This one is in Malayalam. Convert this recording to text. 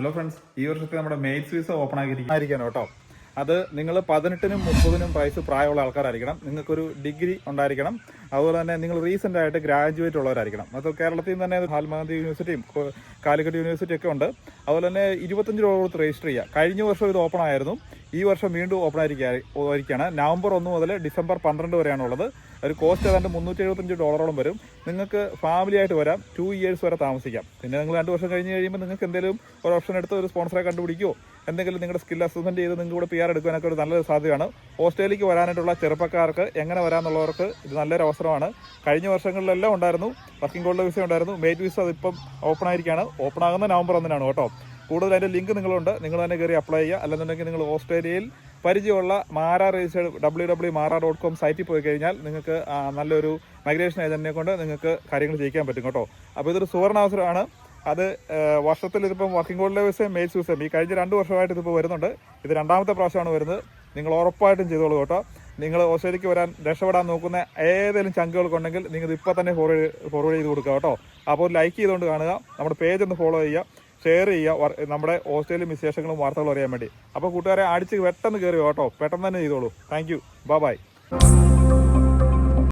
ഹലോ ഫ്രണ്ട്സ് ഈ വർഷത്തെ നമ്മുടെ മെയ്റ്റ്സ് വിസ ഓപ്പൺ ആയിരിക്കണം കേട്ടോ. അത് നിങ്ങൾ പതിനെട്ടിനും മുപ്പതിനും വയസ്സ് പ്രായമുള്ള ആൾക്കാരായിരിക്കണം. നിങ്ങൾക്കൊരു ഡിഗ്രി ഉണ്ടായിരിക്കണം. അതുപോലെ തന്നെ നിങ്ങൾ റീസെന്റ് ആയിട്ട് ഗ്രാജുവേറ്റ് ഉള്ളവരായിരിക്കണം. അത് കേരളത്തിൽ തന്നെ മഹാത്മാഗാന്ധി യൂണിവേഴ്സിറ്റിയും കാലിക്കറ്റ് യൂണിവേഴ്സിറ്റി ഒക്കെ ഉണ്ട്. അതുപോലെ തന്നെ ഇരുപത്തഞ്ച് രൂപ കൊടുത്ത് രജിസ്റ്റർ ചെയ്യുക. കഴിഞ്ഞ വർഷം ഇത് ഓപ്പൺ ആയിരുന്നു. ഈ വർഷം വീണ്ടും ഓപ്പൺ ആയിരിക്കുകയാണ് നവംബർ ഒന്ന് മുതൽ ഡിസംബർ പന്ത്രണ്ട് വരെയാണ് ഉള്ളത് ഒരു കോസ്റ്റ് ഏതാണ്ട് മുന്നൂറ്റി എഴുപത്തഞ്ച് ഡോളറോളം വരും. നിങ്ങൾക്ക് ഫാമിലി ആയിട്ട് വരാം. ടു ഇയേഴ്സ് വരെ താമസിക്കാം. പിന്നെ നിങ്ങൾ രണ്ട് വർഷം കഴിഞ്ഞ് കഴിയുമ്പോൾ നിങ്ങൾക്ക് എന്തെങ്കിലും ഒരു ഓപ്ഷൻ എടുത്ത് ഒരു സ്പോൺസറെ കണ്ടുപിടിക്കുകയോ എന്തെങ്കിലും നിങ്ങളുടെ സ്കിൽ അസസ്മെന്റ് ചെയ്ത് നിങ്ങൾ കൂടെ പി ആർ എടുക്കാനൊക്കെ ഒരു നല്ലൊരു സാധ്യതയാണ്. ഓസ്ട്രേലിയക്ക് വരാനായിട്ടുള്ള ചെറുപ്പക്കാർക്ക് എങ്ങനെ വരാമെന്നുള്ളവർക്ക് ഇത് നല്ലൊരു അവസരമാണ്. കഴിഞ്ഞ വർഷങ്ങളിലെല്ലാം ഉണ്ടായിരുന്നു. വർക്കിംഗ് ഗോൾഡ് വിസ ഉണ്ടായിരുന്നു. മേറ്റ് വിസ അതിപ്പം ഓപ്പൺ ആയിരിക്കുകയാണ് ഓപ്പൺ ആകുന്ന നവംബർ ഒന്നിനാണ് കേട്ടോ. കൂടുതൽ അതിന്റെ ലിങ്ക് നിങ്ങളുണ്ട്. നിങ്ങൾ തന്നെ കയറി അപ്ലൈ ചെയ്യുക. അല്ലെന്നുണ്ടെങ്കിൽ നിങ്ങൾ ഓസ്ട്രേലിയയിൽ പരിചയമുള്ള MARA registered W W MARA dot com സൈറ്റിൽ പോയി കഴിഞ്ഞാൽ നിങ്ങൾക്ക് നല്ലൊരു മൈഗ്രേഷൻ ഏജന്റിനെ കൊണ്ട് നിങ്ങൾക്ക് കാര്യങ്ങൾ ചെയ്യിക്കാൻ പറ്റും കേട്ടോ. അപ്പോൾ ഇതൊരു സുവർണാവസരമാണ്. അത് വർഷത്തിൽ ഇതിപ്പം വർക്കിംഗ് ഗോൾഡ് വിസയും മെയിൽസ് വിസയും ഈ കഴിഞ്ഞ രണ്ട് വർഷമായിട്ട് ഇതിപ്പോൾ വരുന്നുണ്ട്. ഇത് രണ്ടാമത്തെ പ്രാവശ്യമാണ് വരുന്നത്. നിങ്ങൾ ഉറപ്പായിട്ടും ചെയ്തോളൂ കേട്ടോ. നിങ്ങൾ ഓസ്ട്രേലിയക്ക് വരാൻ രക്ഷപ്പെടാൻ നോക്കുന്ന ഏതെങ്കിലും ചങ്കുകൾക്കുണ്ടെങ്കിൽ നിങ്ങൾ ഇപ്പോൾ തന്നെ ഫോർവേഡ് ഫോർവേഡ് ചെയ്ത് കൊടുക്കുക കേട്ടോ. അപ്പോൾ ലൈക്ക് ചെയ്തുകൊണ്ട് കാണുക. നമ്മുടെ പേജ് ഒന്ന് ഫോളോ ചെയ്യുക. ഷെയർ ചെയ്യുക നമ്മുടെ ഓസ്ട്രേലിയൻ വിശേഷങ്ങളും വാർത്തകളും അറിയാൻ വേണ്ടി. അപ്പോൾ കൂട്ടുകാരെ അടിച്ച് പെട്ടെന്ന് കയറി കേട്ടോ? പെട്ടെന്ന് തന്നെ ചെയ്തോളൂ. Thank you by